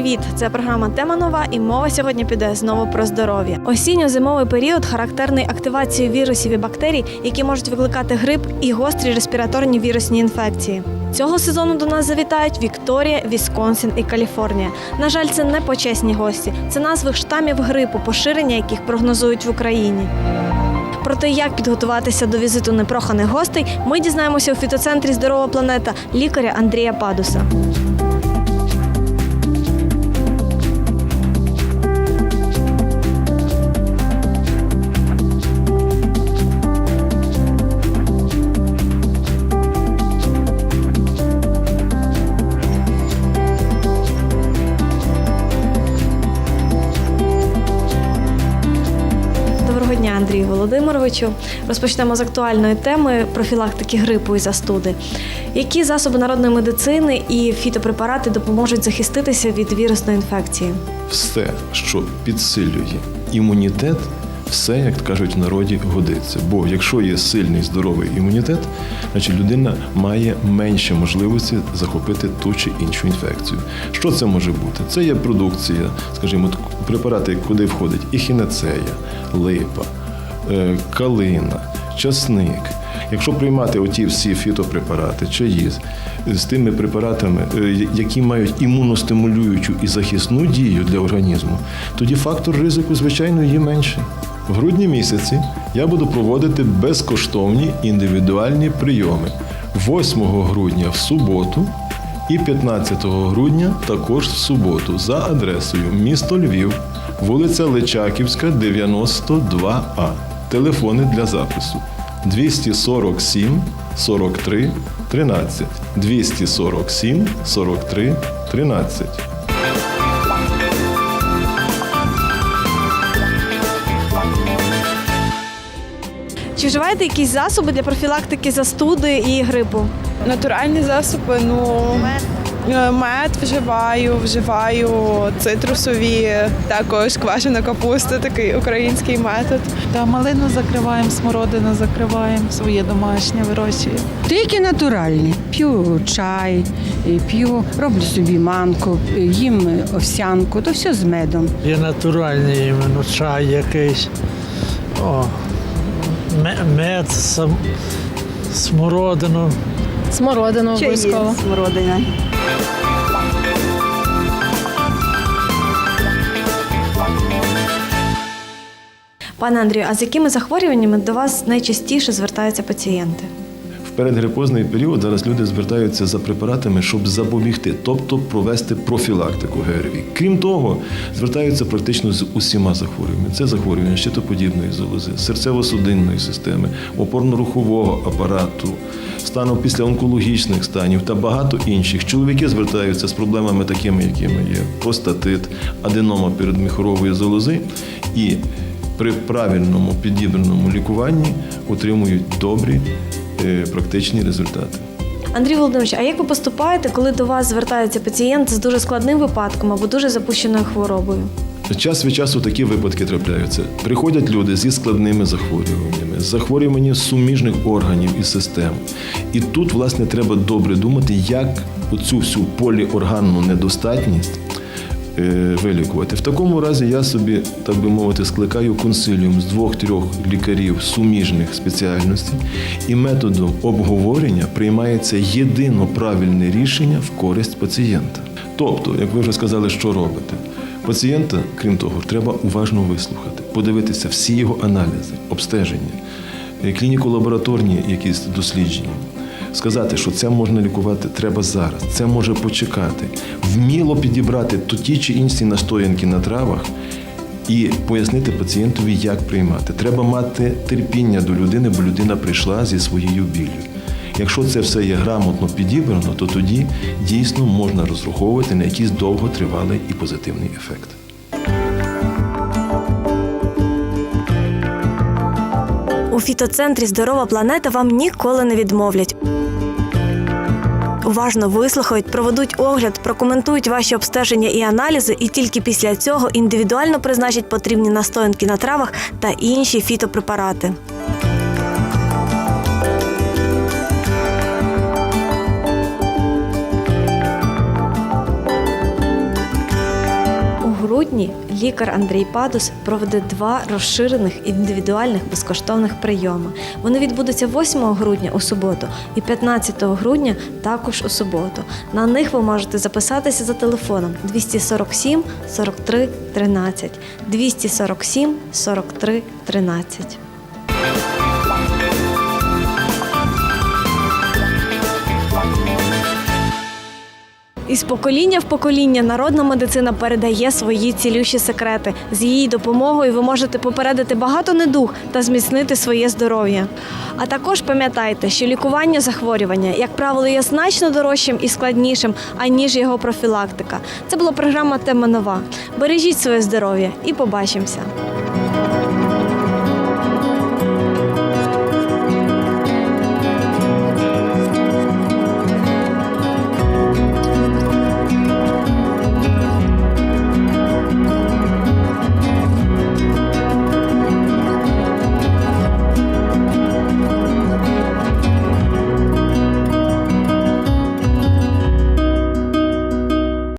привіт! Це програма Тема нова і мова сьогодні піде знову про здоров'я. Осінньо-зимовий період характерний активацією вірусів і бактерій, які можуть викликати грип і гострі респіраторні вірусні інфекції. Цього сезону до нас завітають Вікторія, Вісконсін і Каліфорнія. На жаль, це не почесні гості. Це назви штамів грипу, поширення яких прогнозують в Україні. Про те, як підготуватися до візиту непроханих гостей, ми дізнаємося у фітоцентрі Здорова планета лікаря Андрія Падуса. Доброго дня, Андрію Володимировичу. Розпочнемо з актуальної теми профілактики грипу і застуди. Які засоби народної медицини і фітопрепарати допоможуть захиститися від вірусної інфекції? все, що підсилює імунітет, все, як кажуть в народі, годиться. Бо якщо є сильний здоровий імунітет, значить людина має менше можливості захопити ту чи іншу інфекцію. Що це може бути? Це є продукція, скажімо, препарати, куди входить ехінацея, липа, е, калина, часник. Якщо приймати оті всі фітопрепарати, чаї з- з тими препаратами, е, які мають імуностимулюючу і захисну дію для організму, тоді фактор ризику, звичайно, є менше. В грудні місяці я буду проводити безкоштовні індивідуальні прийоми 8 грудня в суботу і 15 грудня також в суботу за адресою місто Львів, вулиця Личаківська, 92А. Телефони для запису 247 43 13 247 43 13. Чи вживаєте якісь засоби для профілактики застуди і грипу? Натуральні засоби, ну е, мед вживаю, вживаю цитрусові, також квашена капуста, такий український метод. Та малину закриваємо, смородину закриваємо, своє домашнє вирощуємо. Тільки натуральні. П'ю чай, п'ю, роблю собі манку, їм овсянку, то все з медом. Є натуральний іменно чай якийсь. О, мед, сам, смородину. Смородину обов'язково. Смородина. Пане Андрію, а з якими захворюваннями до вас найчастіше звертаються пацієнти? В передгрипозний період зараз люди звертаються за препаратами, щоб запобігти, тобто провести профілактику ГРВІ. Крім того, звертаються практично з усіма захворюваннями. Це захворювання щитоподібної залози, серцево-судинної системи, опорно-рухового апарату, стану після онкологічних станів та багато інших. Чоловіки звертаються з проблемами такими, якими є простатит, аденома передміхорової залози і при правильному підібраному лікуванні отримують добрі практичні результати. Андрій Володимирович, а як ви поступаєте, коли до вас звертається пацієнт з дуже складним випадком або дуже запущеною хворобою? Час від часу такі випадки трапляються. Приходять люди зі складними захворюваннями, з захворюванням суміжних органів і систем. І тут, власне, треба добре думати, як оцю всю поліорганну недостатність е, вилікувати. В такому разі я собі, так би мовити, скликаю консиліум з двох-трьох лікарів суміжних спеціальностей, і методом обговорення приймається єдино правильне рішення в користь пацієнта. Тобто, як ви вже сказали, що робите? Пацієнта, крім того, треба уважно вислухати, подивитися всі його аналізи, обстеження, е, клініко-лабораторні якісь дослідження. Сказати, що це можна лікувати треба зараз, це може почекати, вміло підібрати то ті чи інші настоянки на травах і пояснити пацієнтові, як приймати. Треба мати терпіння до людини, бо людина прийшла зі своєю біллю. Якщо це все є грамотно підібрано, то тоді дійсно можна розраховувати на якийсь довготривалий і позитивний ефект. У фітоцентрі Здорова планета вам ніколи не відмовлять. Уважно вислухають, проведуть огляд, прокоментують ваші обстеження і аналізи, і тільки після цього індивідуально призначать потрібні настоянки на травах та інші фітопрепарати. Грудні лікар Андрій Падус проведе два розширених індивідуальних безкоштовних прийоми. Вони відбудуться 8 грудня у суботу і 15 грудня також у суботу. На них ви можете записатися за телефоном 247 43 13 247 43 13. Із покоління в покоління народна медицина передає свої цілющі секрети. З її допомогою ви можете попередити багато недуг та зміцнити своє здоров'я. А також пам'ятайте, що лікування захворювання, як правило, є значно дорожчим і складнішим, аніж його профілактика. Це була програма Тема нова. Бережіть своє здоров'я і побачимося.